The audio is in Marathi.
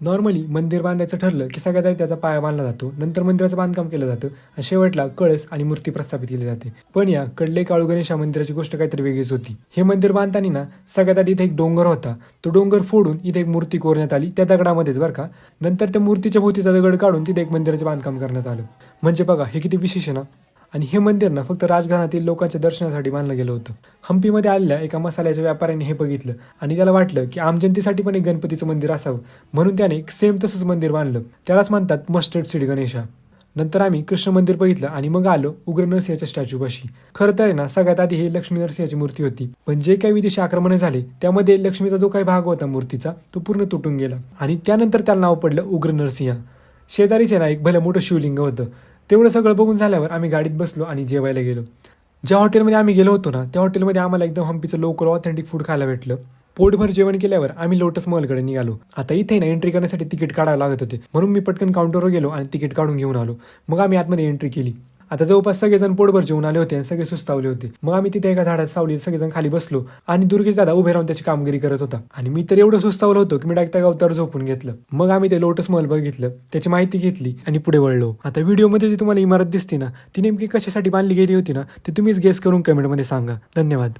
नॉर्मली मंदिर बांधायचं ठरलं की सगळ्यात आधी त्याचा पाया बांधला जातो. नंतर मंदिराचं बांधकाम केलं जातं आणि शेवटला कळस आणि मूर्ती प्रस्थापित केली जाते. पण या कडले काळू गणेश या मंदिराची गोष्ट काहीतरी वेगळीच होती. हे मंदिर बांधताना ना सगळ्यात आधी इथे एक डोंगर होता. तो डोंगर फोडून इथे एक मूर्ती कोरण्यात आली. त्या दगडामध्येच बरं का नंतर त्या मूर्तीच्या भोवतीचा दगड काढून तिथे एक मंदिराचे बांधकाम करण्यात आलं. म्हणजे बघा हे किती विशेष आहे ना? आणि हे मंदिर ना फक्त राजघराण्यातील लोकांच्या दर्शनासाठी बांधलं गेलं होतं. हम्पीमध्ये आलेल्या एका मसाल्याच्या व्यापाऱ्याने हे बघितलं आणि त्याला वाटलं की आम जनतेसाठी पण एक गणपतीचं मंदिर असावं. म्हणून त्याने सेम तसंच मंदिर बांधलं. त्यालाच म्हणतात मस्टर्ड सीड गणेशा. नंतर आम्ही कृष्ण मंदिर बघितलं आणि मग आलो उग्र नरसिंहाच्या स्टॅच्यूपाशी. खरं तर आहे ना सगळ्यात आधी हे लक्ष्मी नरसिंहाची मूर्ती होती. पण जे काही विदेशी आक्रमण झाले त्यामध्ये लक्ष्मीचा जो काही भाग होता मूर्तीचा तो पूर्ण तुटून गेला. आणि त्यानंतर त्याला नाव पडलं उग्र नरसिंह शेजारीच आहे ना एक भलं मोठं शिवलिंग होतं. तेवढं सगळं बघून झाल्यावर आम्ही गाडीत बसलो आणि जेवायला गेलो. ज्या हॉटेलमध्ये आम्ही गेलो होतो ना त्या हॉटेलमध्ये आम्हाला एकदम हम्पीचं लोकल ऑथेंटिक फूड खायला भेटलं. पोटभर जेवण केल्यावर आम्ही लोटस मॉलकडे निघालो. आता इथे ना एंट्री करण्यासाठी तिकीट काढावं लागत होते. म्हणून मी पटकन काउंटरवर गेलो आणि तिकीट काढून घेऊन आलो. मग आम्ही आतमध्ये एंट्री केली. आता जवळपास सगळेजण पोटभर जेवून आले होते आणि सगळे सुस्तावले होते. मग आम्ही तिथे एका झाडात सावली सगळेजण खाली बसलो आणि दुर्गेश दादा उभे राहून त्याची कामगिरी करत होता. आणि मी तर एवढं सुस्तावलं होतो की मी डायरेक्ट त्या झोपून घेतलं. मग आम्ही ते लोटस मॉल बघितलं त्याची माहिती घेतली आणि पुढे वळलो. आता व्हिडिओमध्ये जी तुम्हाला इमारत दिसते ना ती नेमकी कशासाठी बांधली गेली होती ना ते तुम्हीच गेस करून कमेंटमध्ये सांगा. धन्यवाद.